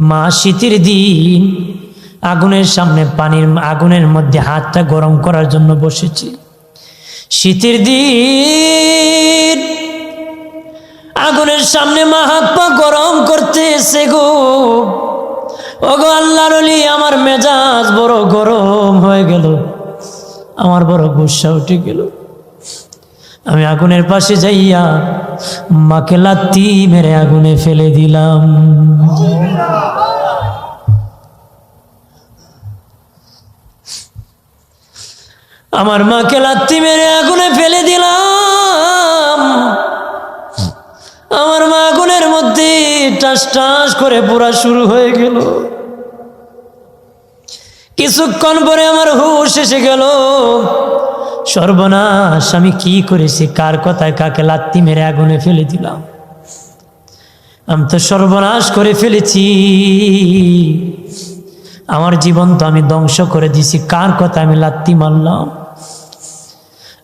মা শীতের দিন আগুনের সামনে পানির আগুনের মধ্যে হাতটা গরম করার জন্য বসেছি। শীতের দিন আগুনের সামনে মা হাত পা গরম করতেছে গো। ওগো আল্লাহর আমার মেজাজ বড় গরম হয়ে গেল। আমার বড় গুসা উঠে গেল। আমি আগুনের পাশে যাইয়া মাকে লাত্তি মেরে আগুনে ফেলে দিলাম। আমার মাকে লাত্তি মেরে আগুনে ফেলে দিলাম। আমার মা আগুনের মধ্যে টাস টাস করে পুরা শুরু হয়ে গেল। কিছুক্ষণ পরে আমার হুশ এসে গেল। সর্বনাশ, আমি কি করেছি? কার কথায় কাকে লাত্তি মেরে আগুনে ফেলে দিলাম? আমি তো সর্বনাশ করে ফেলেছি। আমার জীবন তো আমি ধ্বংস করে দিছি কার কথা আমি লাত্তি মারলাম?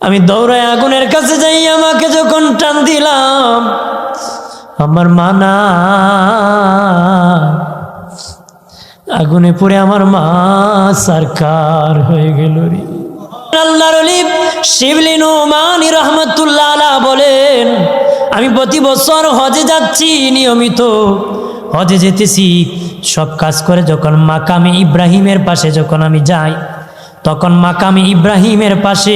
আমি দৌড়ায় আগুনের কাছে যাই, আমাকে যখন টান দিলাম, আমার মানা আগুনে পড়ে আমার মা, সরকার হয়ে গেল রে। বলেন, আমি প্রতি বছর হজে যাচ্ছি নিয়মিত। হজে যেতেছি, সব কাজ করে যখন মাকামে ইব্রাহিমের পাশে যখন আমি যাই, তখন মাকামি ইব্রাহিমের পাশে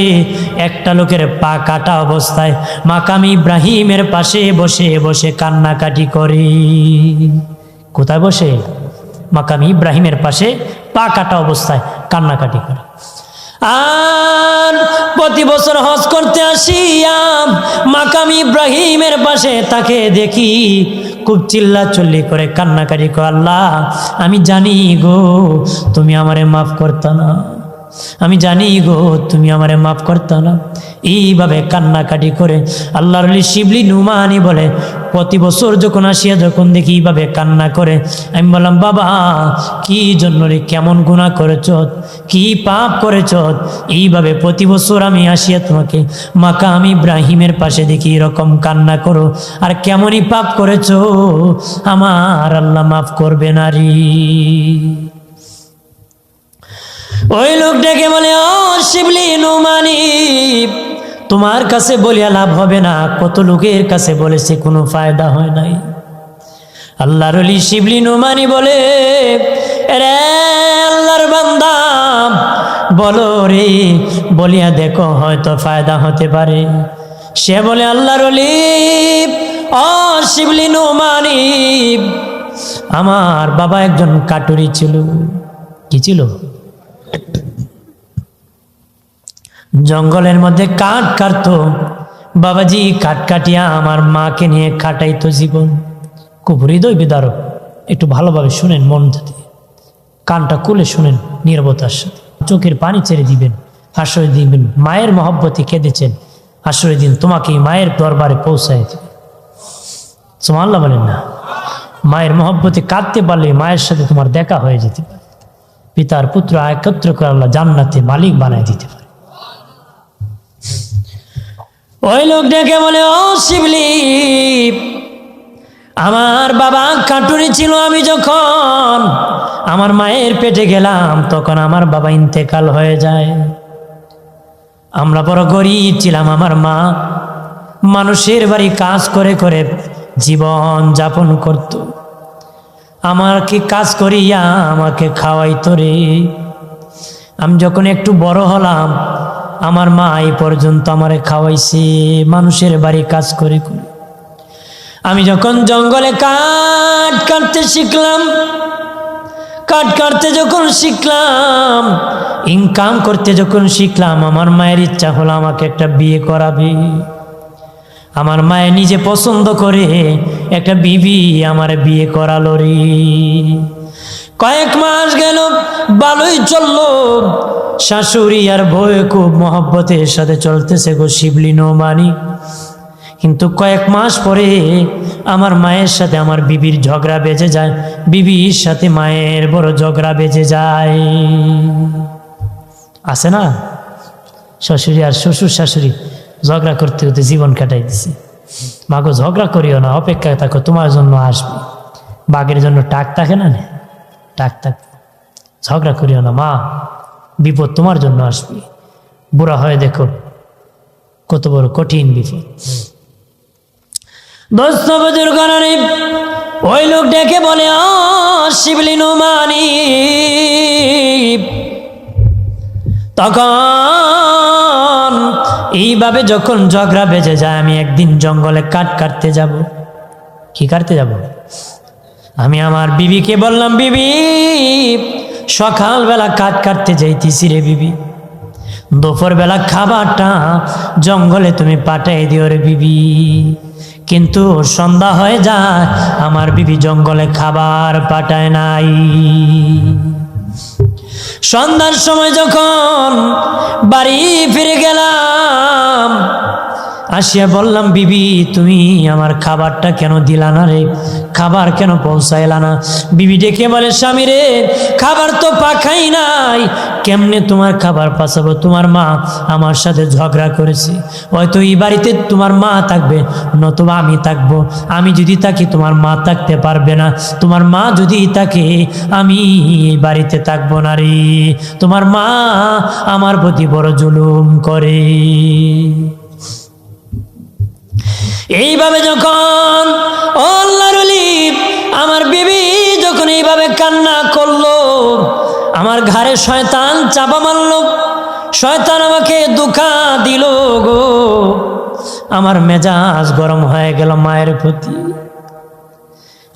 একটা লোকের পা কাটা অবস্থায় মাকামি ইব্রাহিমের পাশে বসে বসে কান্নাকাটি করে। কোথায় বসে? মাকামি ইব্রাহিমের পাশে পা কাটা অবস্থায় কান্নাকাটি করে। আর প্রতি বছর হজ করতে আসিয়াম। মাকাম ইব্রাহিমের পাশে তাকে দেখি। খুব চিল্লা চল্লি করে কান্নাকারি কো আল্লাহ, আমি জানি গো, তুমি আমারে মাফ করতো না। আমি জানি গো, তুমি আমারে মাফ করতো না। এইভাবে কান্নাকাটি করে আল্লাহর আলী শিবলি নুমানি বলে, প্রতি বছর যখন আসিয়া যখন দেখি এইভাবে কান্না করে, আমি বললাম, বাবা, কি জন্য রে কেমন গুণা করেছ? কি পাপ করেছ? এইভাবে প্রতি বছর আমি আসিয়া তোমাকে মাকা আমি ইব্রাহিমের পাশে দেখি এরকম কান্না করো। আর কেমনই পাপ করেছ? আমার আল্লাহ মাফ করবে নারী ওই লোক ডেকে বলে, ও শিবলি নুমানি তোমার কাছে বলিয়া লাভ হবে না। কত লোকের কাছে বলেছে, কোনো ফায়দা হয় নাই। আল্লাহর অলি শিবলি নুমানি বলে রে আল্লাহর বান্দা, বলো রে, বলিয়া দেখো, হয়তো ফায়দা হতে পারে। সে বলে, আল্লাহর অলি ও শিবলি নুমানি আমার বাবা একজন কাটুরি ছিল। কি ছিল? জঙ্গলের মধ্যে কাঠ কাটতো। বাবাজি কাঠ কাটিয়া আমার মাকে নিয়ে কাটাইতো জীবন। খুব হৃদয় বিদারক একটু ভালোভাবে শুনেন মন থেকে কানটা খুলে শুনেন নিরবতার সাথে। চোখের পানি ছেড়ে দিবেন, আশ্রয় দিবেন, মায়ের মহব্বতে কেঁদেছেন। আশ্রয় দিন তোমাকে মায়ের দরবারে পৌঁছায় দেবে। বলেন না। মায়ের মহব্বতে কাঁদতে পারলে মায়ের সাথে তোমার দেখা হয়ে যেতে পারে। পিতার পুত্র একত্র করে আল্লাহ জান্নাতে মালিক বানায় দিতে পারে। ওই লোক ডেকে বলে, ও শিবলি আমার বাবা কাটুরি ছিল আমি যখন আমার মায়ের পেটে গেলাম, তখন আমার বাবা ইন্তেকাল হয়ে যায়। আমরা বড় গরিব ছিলাম আমার মা। মানুষের বাড়ি কাজ করে করে জীবন যাপন করত। আমাকে কাজ করিয়া আমাকে খাওয়াইতো রে। আমি যখন একটু বড় হলাম, আমার মা এই পর্যন্ত আমারে খাওয়াইছে, মানুষের বাড়ি কাজ করে করে। আমি যখন জঙ্গলে কাঠ কাটতে শিখলাম, কাঠ কাটতে যখন শিখলাম ইনকাম করতে যখন শিখলাম, আমার মায়ের ইচ্ছা হলো আমাকে একটা বিয়ে করাবে। আমার মায়ে নিজে পছন্দ করে, একটা বিবি আমার বিয়ে করালো রে। কয়েক মাস গেল, ভালোই চলল। শাশুড়ি আর বউ খুব মহব্বতের সাথে চলতেছে গো শিবলি নৌমানি। কিন্তু কয়েক মাস পরে আমার মায়ের সাথে আমার বিবির ঝগড়া বেজে যায়, বিবির সাথে মায়ের বড় ঝগড়া বেজে যায়। আছে না? শ্বশুরি আর শ্বশুর শাশুড়ি ঝগড়া করতে করতে জীবন কাটাই দিছে মাগো, ঝগড়া করিও না, অপেক্ষায় থাকো, তোমার জন্য আসবে। বাঘের জন্য টাক থাকে না? টাক থাক। ঝগড়া করিও না, মা, বিপদ তোমার জন্য আসবে। বুড়া হয়ে দেখো, কত বড় কঠিন বিপদ। ওই লোক ডেকে বলে শিবলিনু মানি তখন এইভাবে যখন ঝগড়া বেজে যায়, আমি একদিন জঙ্গলে কাঠ কাটতে যাব। কি কাটতে যাব? আমি আমার বিবিকে বললাম, বিবি, সকালবেলা কাঠ কাটতে যাইতেছি রে বিবি। দুপুরবেলা খাবারটা জঙ্গলে তুমি পাঠাই দিও রে বিবি। কিন্তু সন্ধ্যা হয়ে যায়, আমার বিবি জঙ্গলে খাবার পাঠায় নাই। সন্ধ্যার সময় যখন বাড়ি ফিরে গেলাম আসিয়া বললাম, বিবি, তুমি আমার খাবারটা কেন দিলা না রে? খাবার কেন পৌঁছাইলা না? বিবি ডেকে বলে, স্বামী রে, খাবার তো পাখাই নাই। কেমনে তোমার খাবার পাচাবো তোমার মা আমার সাথে ঝগড়া করেছে। হয়তো এই বাড়িতে তোমার মা থাকবে, নতুবা আমি থাকব। আমি যদি থাকি, তোমার মা থাকতে পারবে না। তোমার মা যদি থাকে, আমি এই বাড়িতে থাকব না রে। তোমার মা আমার প্রতি বড় জুলুম করে। এইভাবে যখন আমার বিবি যখন এইভাবে কান্না করল, আমার ঘাড়ে শয়তান চাপা মারলো, শয়তান আমাকে দুঃখা দিল গো। আমার মেজাজ গরম হয়ে গেল মায়ের প্রতি।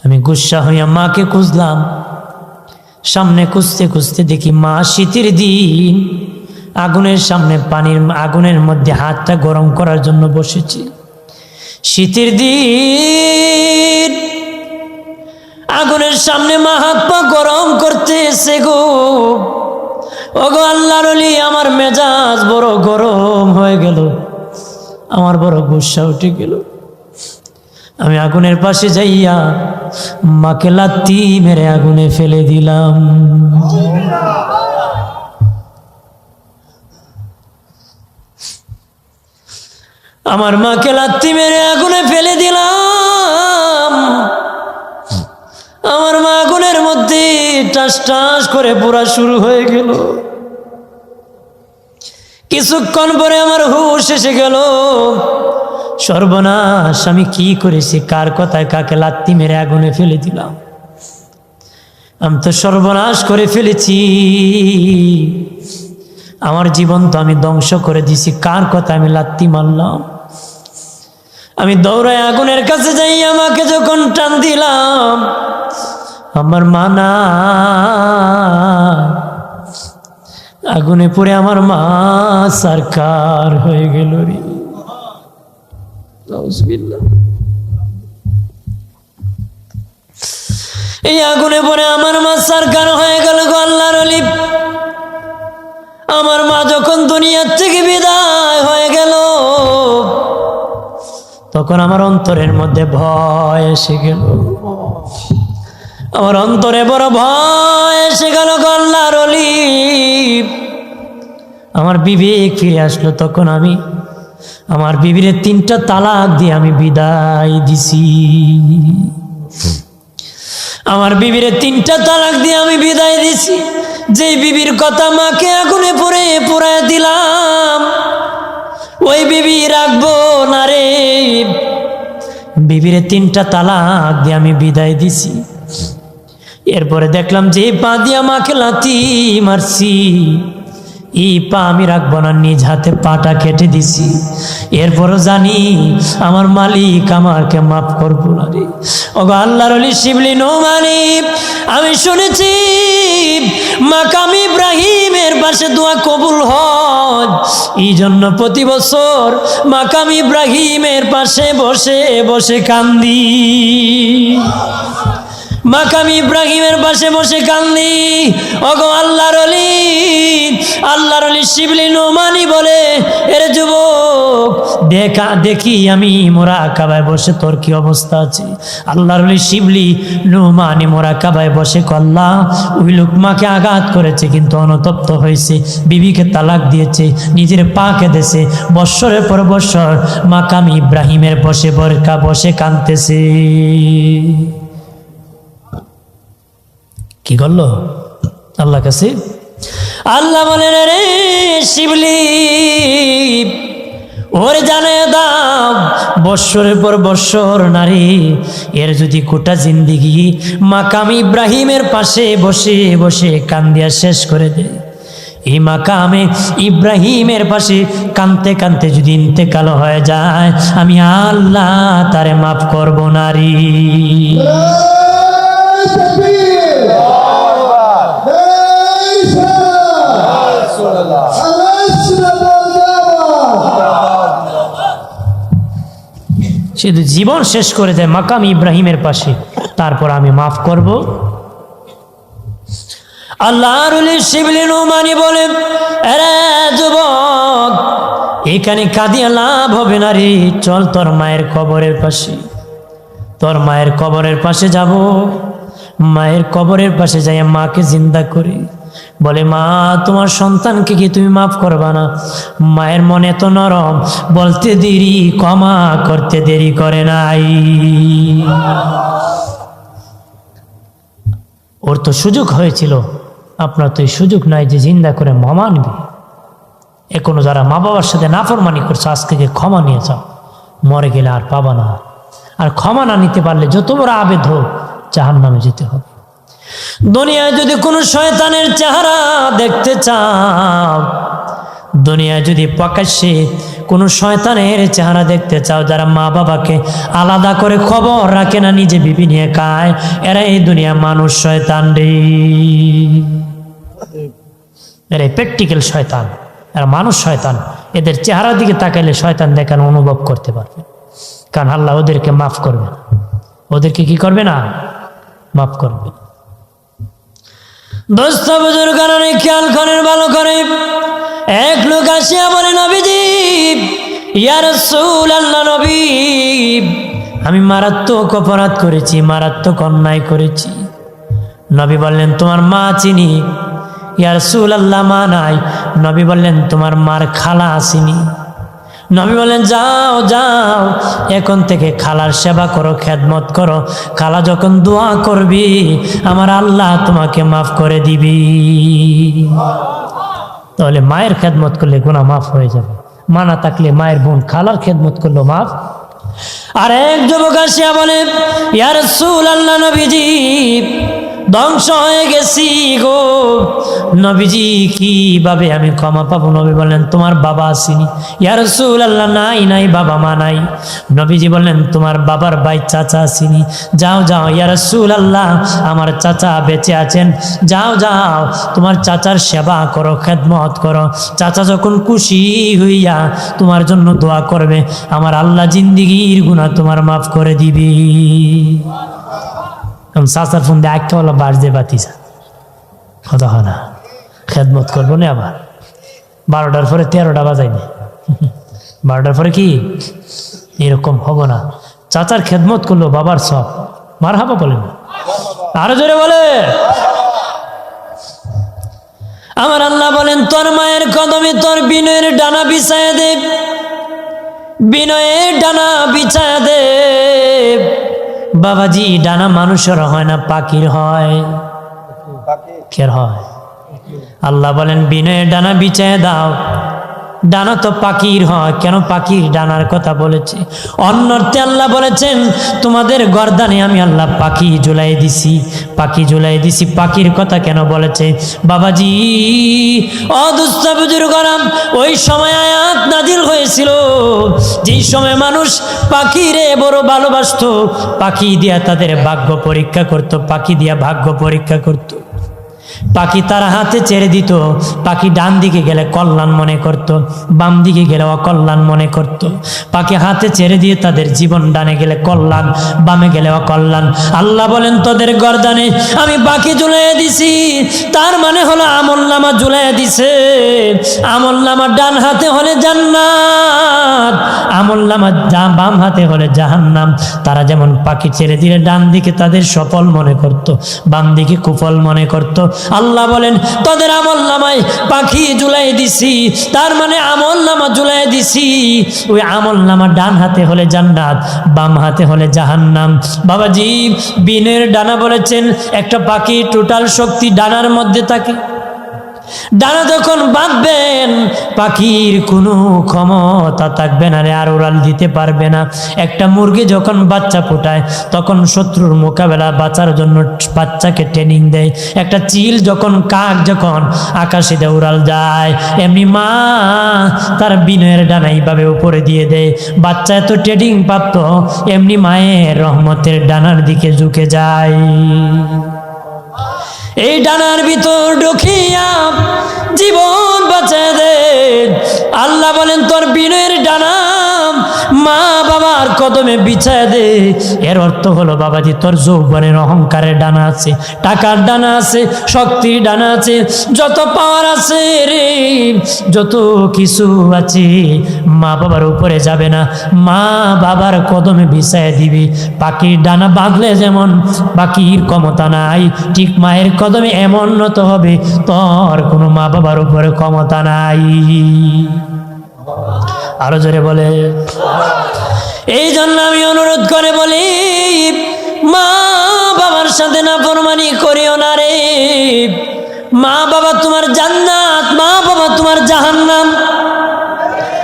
আমি গুসা হইয়া মাকে খুঁজলাম। সামনে খুঁজতে খুঁজতে দেখি মা শীতের দিন। আগুনের সামনে পানির, আগুনের মধ্যে হাতটা গরম করার জন্য বসেছি। শীতের দিন। আগুনের সামনে মা হাত পা গরম করতেছে গো। ওগো আল্লাহর আমার মেজাজ বড় গরম হয়ে গেল। আমার বড় গুসা উঠে গেল। আমি আগুনের পাশে যাইয়া মাকে লাত্তি মেরে আগুনে ফেলে দিলাম। আমার মাকে লাত্তি মেরে আগুনে ফেলে দিলাম। আমার মা আগুনের মধ্যে টাস টাস করে পোড়া শুরু হয়ে গেল। কিছুক্ষণ পরে আমার হুশ এসে গেল। সর্বনাশ, আমি কি করেছি? কার কথায় কাকে লাত্তি মেরে আগুনে ফেলে দিলাম? আমি তো সর্বনাশ করে ফেলেছি। আমার জীবন তো আমি ধ্বংস করে দিছি কার কথা আমি লাত্তি মারলাম? আমি দৌড়ায় আগুনের কাছে যাই, আমাকে যখন টান দিলাম, আমার মানা আগুনে পড়ে আমার মা সরকার হয়ে গেল রে। এই আগুনে পড়ে আমার মা সরকার হয়ে গেল গো আল্লাহর আমার মা যখন দুনিয়ার থেকে বিদায় হয়ে গেল তখন আমার অন্তরের মধ্যে ভয় এসে গেল। আমার অন্তরে বড় ভয় এসে গেল গল্লার আল্লাহর অলি আমার বিবেক ফিরে আসলো তখন আমি। আমার বিবিরে তিনটা তালাক দিয়ে আমি বিদায় দিছি। আমার বিবিরে তিনটা তালাক দিয়ে আমি বিদায় দিছি। যে বিবির কথা মাকে আগুনে পড়ে পুরায় দিলাম ওই বিবি রাখব না রে। বিবিরে তিনটা তালাক দিয়ে আমি বিদায় দিছি। এরপরে দেখলাম যে পা দিয়ে আমাকে লাথি মারছি। এই পা আমি রাখব না, নিজ হাতে পাটা কেটে দিছি। এরপরও জানি আমার মালিক আমাকে মাফ করব না রে। ওগো আল্লাহর অলি শিবলি নৌমানি, আমি শুনেছি মাকাম ইব্রাহিমের পাশে দোয়া কবুল হয় এই জন্য প্রতি বছর মাকাম ইব্রাহিমের পাশে বসে বসে কান্দি। মাকাম ইব্রাহিমের পাশে বসে কান্দি। অগো আল্লাহর অলি আল্লাহর অলি শিবলি নোমানি বলে, এরে যুবক, দেখা, দেখি আমি মোরা কাবায় বসে, তোর কি অবস্থা আছে? আল্লাহর অলি শিবলি নোমানি মোরা কাবায় বসে কল্লা ওই লোক মাকে আঘাত করেছে, কিন্তু অনুতপ্ত হয়েছে, বিবিকে তালাক দিয়েছে, নিজের পা কেঁদেছে বৎসরের পর বৎসর মাকামি ইব্রাহিমের বসে, বরকা বসে কাঁদতেছে। কি করল? আল্লাহ কাছে? আল্লাহ বলেন রে শিবলি ওর জানে দাও, বৎসরের পর বৎসর নারী, এর যদি কোটা জিন্দিগি মাকাম ইব্রাহিমের পাশে বসে বসে কান্দিয়া শেষ করে দেয়। এই মাকামে ইব্রাহিমের পাশে কানতে কানতে যদি ইন্তেকাল হয়ে যায়, আমি আল্লাহ তারে মাফ করব, নারী। শুধু জীবন শেষ করে দেয় মাকাম ইব্রাহিমের পাশে, তারপর আমি মাফ করব। আল্লাহর শিবলি নুমানি বলে এরে যুবক, এখানে কাঁদিয়া লাভ হবে না রে, চল তোর মায়ের কবরের পাশে। তোর মায়ের কবরের পাশে যাব, মায়ের কবরের পাশে যাই মাকে জিন্দা করি। বলে, মা, তোমার সন্তানকে কি তুমি মাফ করবা না? মায়ের মনে তো নরম, বলতে দেরি, ক্ষমা করতে দেরি করে নাই। ওর তো সুযোগ হয়েছিল। আপনার তো এই সুযোগ নাই যে জিন্দা করে মামা নিবে এখনও যারা মা বাবার সাথে নাফরমানি করছে, আজকে যে ক্ষমা নিয়ে মরে গেলে আর পাবা না। আর ক্ষমা না নিতে পারলে যত বড় আবেদ হোক জাহান নামে যেতে হবে। দুনিয়ায় যদি কোনো শয়তানের চেহারা দেখতে চাও, দুনিয়ায় যদি প্রকাশ্যে কোনো শয়তানের চেহারা দেখতে চাও, যারা মা বাবাকে আলাদা করে খবর রাখে না, নিজে বিবি নিয়ে খায়, এরা এই দুনিয়া মানুষ শয়তান রে। এরা প্র্যাকটিক্যাল শয়তান, এরা মানুষ শয়তান। এদের চেহারার দিকে তাকাইলে শয়তান দেখানো অনুভব করতে পারবে। কারণ আল্লাহ ওদেরকে মাফ করবে না। ওদেরকে কি করবে না? মাফ করবে। না দোস্ত বুজুর কারণে খেয়াল করেন, ভালো করে। এক লোক আসিয়া বলে, নবীজি ইয়ার সুল আল্লাহ নবী, আমি মারাত্মক অপরাধ করেছি, মারাত্মক অন্যায় করেছি। নবী বললেন, তোমার মা চিনি? ইয়ার সুল আল্লাহ মা নাই। নবী বললেন, তোমার মার খালা আসিনি নবী বলেন, যাও যাও, এখন থেকে খালার সেবা করো, খেদমত করো। খালা যখন দোয়া করবি, আমার আল্লাহ তোমাকে মাফ করে দিবি। তাহলে মায়ের খেদমত করলে গুণা মাফ হয়ে যাবে। মানা থাকলে মায়ের বোন খালার খেদমত করল মাফ। আর এক যুবক আসিয়া বলে ইয়ার সুল আল্লাহ নবীজি ধ্বংস হয়ে গেছি গো। নবীজি, কীভাবে আমি ক্ষমা পাবো? নবী বললেন, তোমার বাবা আসেনি। ইয়ার সুল আল্লাহ নাই নাই, বাবা মা নাই। নবীজি বললেন, তোমার বাবার ভাই চাচা আসেনি। যাও যাও ইয়ার সুল আল্লাহ আমার চাচা বেঁচে আছেন। যাও যাও, তোমার চাচার সেবা করো, খেদমত করো। চাচা যখন খুশি হইয়া তোমার জন্য দোয়া করবে, আমার আল্লাহ জিন্দিগির গুণা তোমার মাফ করে দিবি। চাচার ফোন দিয়ে একটা হলো, বাস দিয়ে বাতিসা কথা হয় না। খেদমত করব না আবার। বারোটার পরে তেরোটা বাজাইনি। বারোটার পরে কি? এরকম হব না। চাচার খেদমত করল, বাবার সব। মার হাবা বলেন। আরও জোরে বলে। আমার আল্লাহ বলেন, তোর মায়ের কদমে তোর বিনয়ের ডানা বিছায় দে। বিনয়ের ডানা বিছায় দে। বাবাজি ডানা মানুষের হয় না পাখির হয়। কের হয়। আল্লাহ বলেন বিনয়ের ডানা বিছায় দাও। ডানা তো পাখির হয়, কেন পাখির ডানার কথা বলেছে? অন্যর্থে আল্লাহ বলেছেন, তোমাদের গর্দানে আমি আল্লাহ পাখি ঝুলাই দিছি, পাখি ঝুলাই দিছি। পাখির কথা কেন বলেছে? বাবাজি অদুস্তা গরম ওই সময় আয়াত নাজিল হয়েছিল, যেই সময় মানুষ পাখিরে বড় ভালোবাসতো, পাখি দিয়া তাদের ভাগ্য পরীক্ষা করত, পাখি দিয়া ভাগ্য পরীক্ষা করতো। পাখি তার হাতে ছেড়ে দিত। পাখি ডান দিকে গেলে কল্যাণ মনে করত, বাম দিকে গেলে অকল্যাণ মনে করত। পাখি হাতে ছেড়ে দিয়ে তাদের জীবন ডানে গেলে কল্যাণ, বামে গেলে অকল্যাণ। আল্লাহ বলেন, তোদের গরদানে আমি পাখি ঝুলাই দিছি। তার মানে হলো আমল নামা ঝুলাই দিছে। আমল নামা ডান হাতে হলে জান্নাত। আমল নামা যা- বাম হাতে হলে জাহান্নাম, তারা যেমন পাখি ছেড়ে দিলে ডান দিকে তাদের সফল মনে করত, বাম দিকে কুফল মনে করত। আল্লাহ বলেন, তোদের পাখি জুলাই দিছি, তার মানে জুলাই দিছি। ওই ডান হাতে হলে জান্নাত, বাম হাতে হলে জাহান্নাম। বাবাজি, বিনের ডানা বলেছেন, একটা পাখি টোটাল শক্তি ডানার মধ্যে থাকে। ডানা যখন বাঁধবেন, পাখির কোনো ক্ষমতা থাকবে না রে, আর উড়াল দিতে পারবে না। একটা মুরগি যখন বাচ্চা ফোটায়, তখন শত্রুর মোকাবেলা বাঁচার জন্য বাচ্চাকে ট্রেনিং দেয়। একটা চিল যখন কাক যখন আকাশে উড়াল যায়, এমনি মা তার বিনয়ের ডানা এইভাবে উপরে দিয়ে দেয়। বাচ্চা এত ট্রেনিং প্রাপ্ত, এমনি মায়ের রহমতের ডানার দিকে ঝুঁকে যায়। এই ডানার ভিতর ঢুকিয়া জীবন বাঁচে দে। আল্লাহ বলেন তোর বিনয়ের ডানা মা বাবার কদমে বিছায় দে। এর অর্থ হলো, বাবাজি, তোর যৌবনের অহংকারের ডানা আছে, টাকার ডানা আছে, শক্তির ডানা আছে, যত পাওয়ার আছে রে, যত কিছু আছে মা বাবার উপরে যাবে না। মা বাবার কদমে বিছায় দিবি। পাখির ডানা বাঁধলে যেমন পাখির ক্ষমতা নাই, ঠিক মায়ের কদমে এমন নত হবে, তোর কোনো মা বাবার উপরে ক্ষমতা নাই। আরও জোরে বলে। এই জন্য আমি অনুরোধ করে বলি, মা বাবার সাথে না ফরমানি করিও না রে। মা বাবা তোমার জান্নাত, মা বাবা তোমার জাহান্নাম।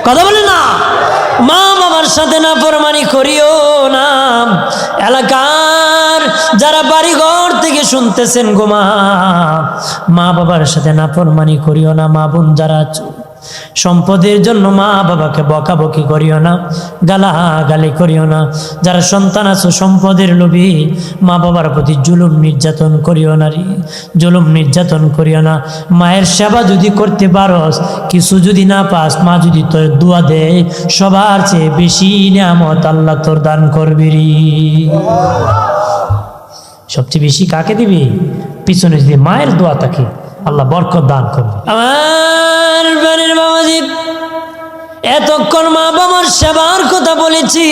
কথা বলে না? মা বাবার সাথে না ফরমানি করিও না। এলাকার যারা বাড়িঘর থেকে শুনতেছেন গো মা মা বাবার সাথে না ফরমানি করিও না, মা বোন যারা সম্পদের জন্য মা বাবাকে বকাবকি করিও না গালা গালি করিও না। যারা সন্তান আছো সম্পদের লোভী, মা বাবার প্রতি জুলুম নির্যাতন করিও না জুলুম নির্যাতন করিও না। মায়ের সেবা যদি করতে পারস, কিছু যদি না পাস, মা যদি তোর দোয়া দেয়, সবার চেয়ে বেশি নিয়ামত আল্লাহ তোর দান করবি সবচেয়ে বেশি কাকে দিবি? পিছনে যদি মায়ের দোয়া থাকে আল্লাহ বরকত দান করবে আমার বাড়ির বাবাজি এতক্ষণ মা বাবার সেবার কথা বলেছি।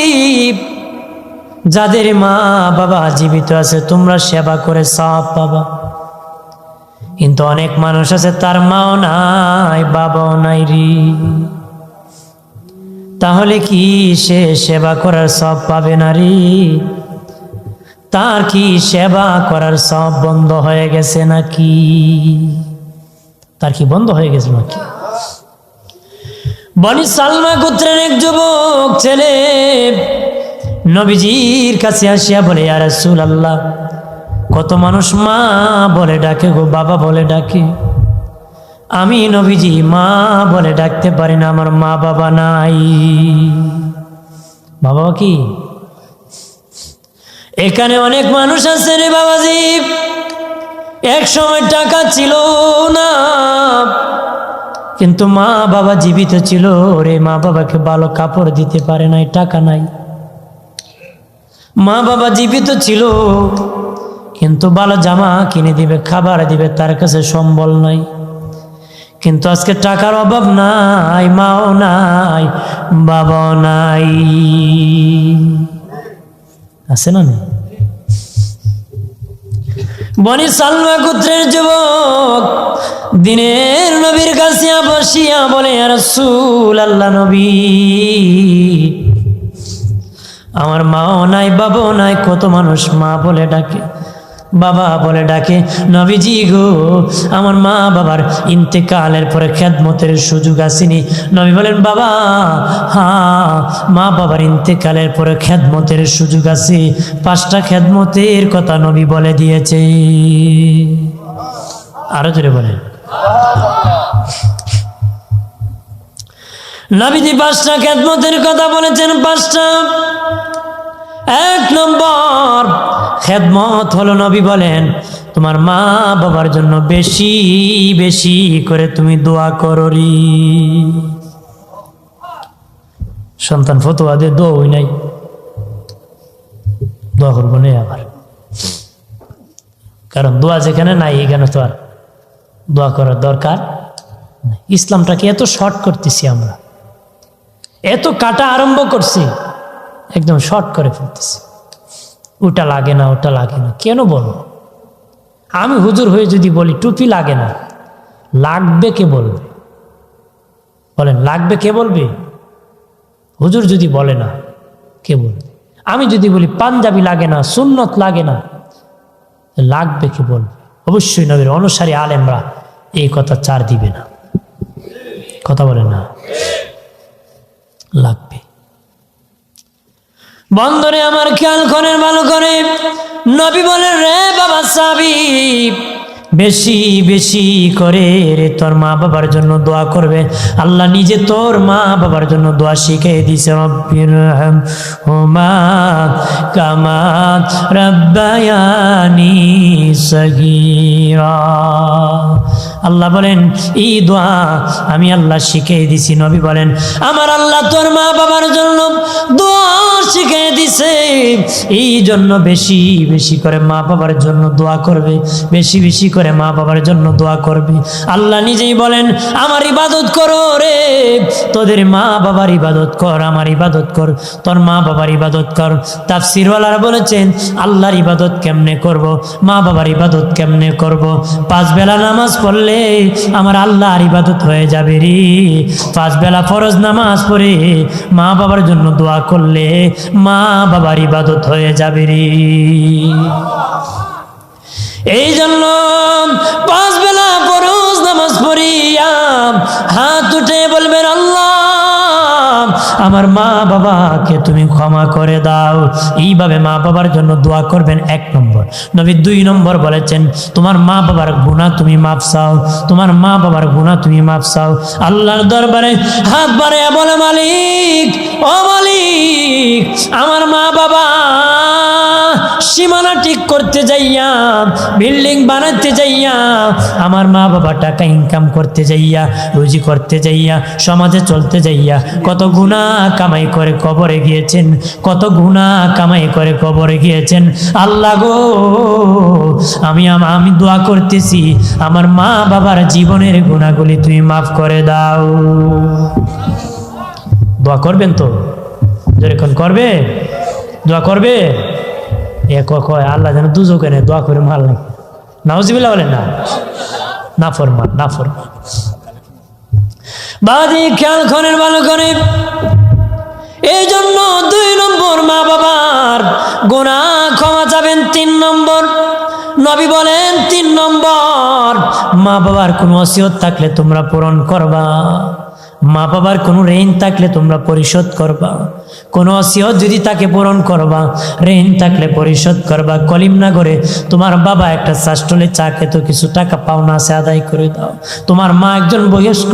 যাদের মা বাবা জীবিত আছে, তোমরা সেবা করে সব পাবা। কিন্তু অনেক মানুষ আছে, তার মাও নাই, বাবাও নাই রে। তাহলে কি সে সেবা করার সব পাবে না রে? তার কি সেবা করার সব বন্ধ হয়ে গেছে নাকি? তার কি বন্ধ হয়ে গেছে নাকি? বনি সালমা গোত্রের এক যুবক ছেলে নবীজির কাছে আসিয়া বলে আর রাসূল আল্লাহ কত মানুষ মা বলে ডাকে গো, বাবা বলে ডাকে। আমি নবীজি মা বলে ডাকতে পারি না, আমার মা বাবা নাই। বাবা কি? এখানে অনেক মানুষ আছে রে বাবাজি। এক সময় টাকা ছিল না। কিন্তু মা বাবা জীবিত ছিল রে, মা বাবাকে ভালো কাপড় দিতে পারে নাই, টাকা নাই। মা বাবা জীবিত ছিল, কিন্তু ভালো জামা কিনে দিবে, খাবার দিবে, তার কাছে সম্বল নাই। কিন্তু আজকে টাকার অভাব নাই, মাও নাই, বাবাও নাই। আছে না বনি সালমা গোত্রের যুবক, দিনের নবীর কাছে বসিয়া বলে রসুল আল্লাহ নবী, আমার মাও নাই, বাবাও নাই, কত মানুষ মা বলে ডাকে। বাবা বলে ডাকে, নবীজি গো, আমার মা বাবার ইন্তেকালের পরে খেদমতের সুযোগ আসেনি। নবী বলেন, বাবা হ্যাঁ মা বাবার ইন্তেকালের পরে খেদমতের সুযোগ আছে। পাঁচটা খেদমতের কথা নবী বলে দিয়েছে। আরও জোরে বলেন। নবীজি পাঁচটা খেদমতের কথা বলেছেন, পাঁচটা। এক নম্বর খেদমত হলো নবী বলেন, তোমার মা বাবার জন্য বেশি বেশি করে তুমি দোয়া করো রি সন্তান ফতোয়া দিয়ে দোয়া হই নাই। দোয়া করব না আবার। কারণ দোয়া যেখানে নাই, এখানে তো আর দোয়া করার দরকার ইসলামটাকে এত শর্ট করতেছি আমরা। এত কাটা আরম্ভ করছি। একদম শর্ট করে ফেলতেছি। ওটা লাগে না, ওটা লাগে না। কেন বলো আমি হুজুর হয়ে যদি বলি, টুপি লাগে না। লাগবে কে বলবে? বলেন, লাগবে কে বলবে? হুজুর যদি বলে না, কে বলবে? আমি যদি বলি, পাঞ্জাবি লাগে না, সুন্নত লাগে না, লাগবে কে বলবে? অবশ্যই নবীর অনুসারী আলেমরা এই কথা চার দিবে না। কথা বলে না। লাগবে। বন্দরে আমার খেয়াল করেন ভালো করে। নবী বলেন রে বাবা সাবি বেশি বেশি করে রে তোর মা বাবার জন্য দোয়া করবে। আল্লাহ নিজে তোর মা বাবার জন্য দোয়া শিখিয়ে দিছে রব্বির হুমা কামা রব্বায়ানি সগীরা। আল্লাহ বলেন, এই দোয়া আমি আল্লাহ শিখিয়ে দিছি নবী বলেন, আমার আল্লাহ তোর মা বাবার জন্য দোয়া শিখিয়ে দিছে এই জন্য বেশি বেশি করে মা বাবার জন্য দোয়া করবে, বেশি বেশি করে মা বাবার জন্য দোয়া করবে। আল্লাহ নিজেই বলেন, আমার ইবাদত করো রে, তোদের মা বাবার ইবাদত কর, আমার ইবাদত কর, তোর মা বাবার ইবাদত কর। তাফসিরওয়ালারা বলেছেন, আল্লাহর ইবাদত কেমনে করব? মা বাবার ইবাদত কেমনে করব? পাঁচ বেলা নামাজ পড়লে আমার আল্লাহর ইবাদত হয়ে যাবে রে। পাঁচ বেলা ফরজ নামাজ পড়ে মা বাবার জন্য দোয়া করলে মা বাবার ইবাদত হয়ে যাবে রে। এই জন্য পাঁচ বেলা ফরজ নামাজ পড়িয়া হাত উঠে বলবেন, আল্লাহ, আমার মা বাবাকে তুমি ক্ষমা করে দাও। এইভাবে মা বাবার জন্য দোয়া করবেন এক নম্বর। নবী দুই নম্বর বলেছেন, তোমার মা বাবার গুণা তুমি মাপ চাও, তোমার মা বাবার গুণা তুমি মাপ চাও। আল্লাহর দরবারে হাত বাড়ে বলে, মালিক, ও মালিক, আমার মা বাবা সীমানা ঠিক করতে যাইয়া, বিল্ডিং বানাতে যাইয়া, আমার মা বাবা টাকা ইনকাম করতে যাইয়া, রুজি করতে যাইয়া, সমাজে চলতে যাইয়া, কত গুণা কামাই করে কবরে গিয়েছেন, কত গুণা কামাই করে কবরে গিয়েছেন। আল্লাহ গো, আমি আম- দোয়া করতেছি, আমার মা বাবার জীবনের গুণাগুলি তুমি মাফ করে দাও। দোয়া করবেন তো? যেরকম করবে? দোয়া করবে? আল্লাহ যেন দুজোকে নেই দোয়া করে মাল নাই। নাউজিবিল্লা বলেন না। না ফরমান না ফরমান বাদি খেয়াল করেন, ভালো করে এই জন্য দুই নম্বর মা বাবার গোনা ক্ষমা যাবেন তিন নম্বর। নবী বলেন, তিন নম্বর মা বাবার কোনো অসিয়ত থাকলে তোমরা পূরণ করবা। মা বাবার কোনো ঋণ থাকলে তোমরা পরিশোধ করবা। কোনো অসিয়ত যদি তাকে পূরণ করবা, ঋণ থাকলে পরিশোধ করবা। কলিম না করে তোমার বাবা একটা চাষ্টলে চা খেত, কিছু টাকা পাওনা আছে, আদায় করে দাও। তোমার মা একজন বয়স্ক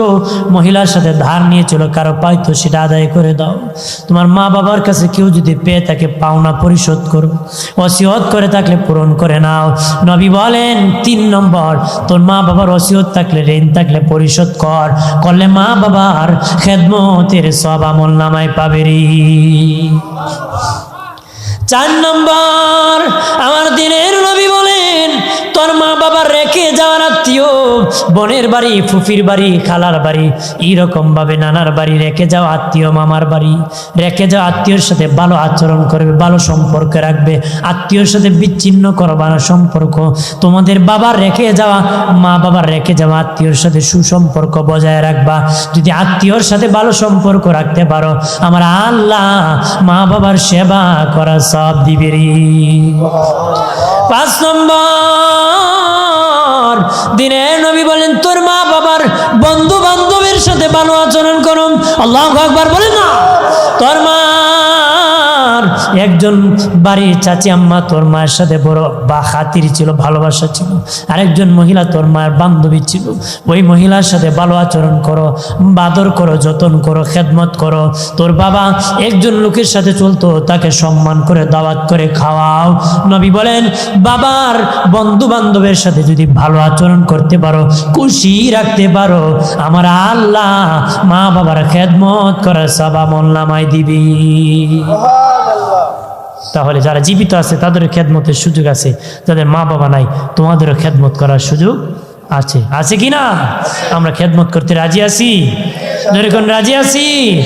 মহিলার সাথে ধার নিয়েছিল, কারও পাইতো সেটা আদায় করে দাও। তোমার মা বাবার কাছে কেউ যদি পেয়ে তাকে পাওনা পরিশোধ করো অসিয়ত করে থাকলে পূরণ করে নাও। নবী বলেন, তিন নম্বর, তোর মা বাবার অসিয়ত থাকলে ঋণ থাকলে পরিশোধ কর। করলে মা বাবার খেদমতের সব আমল নামায় পাবেরি চার নম্বর আমার দিনের নবী বলেন তোর মা বাবার রেখে যাওয়ার আত্মীয়, বোনের বাড়ি, ফুফির বাড়ি, খালার বাড়ি, এইরকম ভাবে নানার বাড়ি রেখে যাওয়া আত্মীয়, মামার বাড়ি রেখে যাওয়া আত্মীয়র সাথে ভালো আচরণ করবে, ভালো সম্পর্ক রাখবে, আত্মীয়র সাথে বিচ্ছিন্ন করবা না সম্পর্ক। তোমাদের বাবার রেখে যাওয়া, মা বাবার রেখে যাওয়া আত্মীয়র সাথে সুসম্পর্ক বজায় রাখবা। যদি আত্মীয়র সাথে ভালো সম্পর্ক রাখতে পারো, আমার আল্লাহ মা বাবার সেবা করা সব দিবে রে। পাঁচ নম্বর। দিনে নবী বলেন, তোর মা বাবার বন্ধু বান্ধবের সাথে ভালো আচরণ করুন। আল্লাহ একবার বলেন না। তোর মা একজন বাড়ির চাচি আম্মা, তোর মায়ের সাথে বড় বা খাতির ছিল, ভালোবাসা ছিল। আরেকজন মহিলা, তোর মায়ের বান্ধবী ছিল। ওই মহিলার সাথে ভালো আচরণ করো, বাদর করো, যতন করো, খেদমত করো। তোর বাবা একজন লোকের সাথে চলতো, তাকে সম্মান করে, দাওয়াত করে খাওয়াও। নবী বলেন, বাবার বন্ধু বান্ধবের সাথে যদি ভালো আচরণ করতে পারো, খুশি রাখতে পারো। আমার আল্লাহ মা বাবার খেদমত করার সাবা মোল্লামায় দিবি। তাহলে যারা জীবিত আছে, তাদেরও খেদমতের সুযোগ আছে। যাদের মা বাবা নাই, তোমাদেরও খেদমত করার সুযোগ আছে। আছে কি না? আমরা খেদমত করতে রাজি আছি? ধরে রাজি আছি?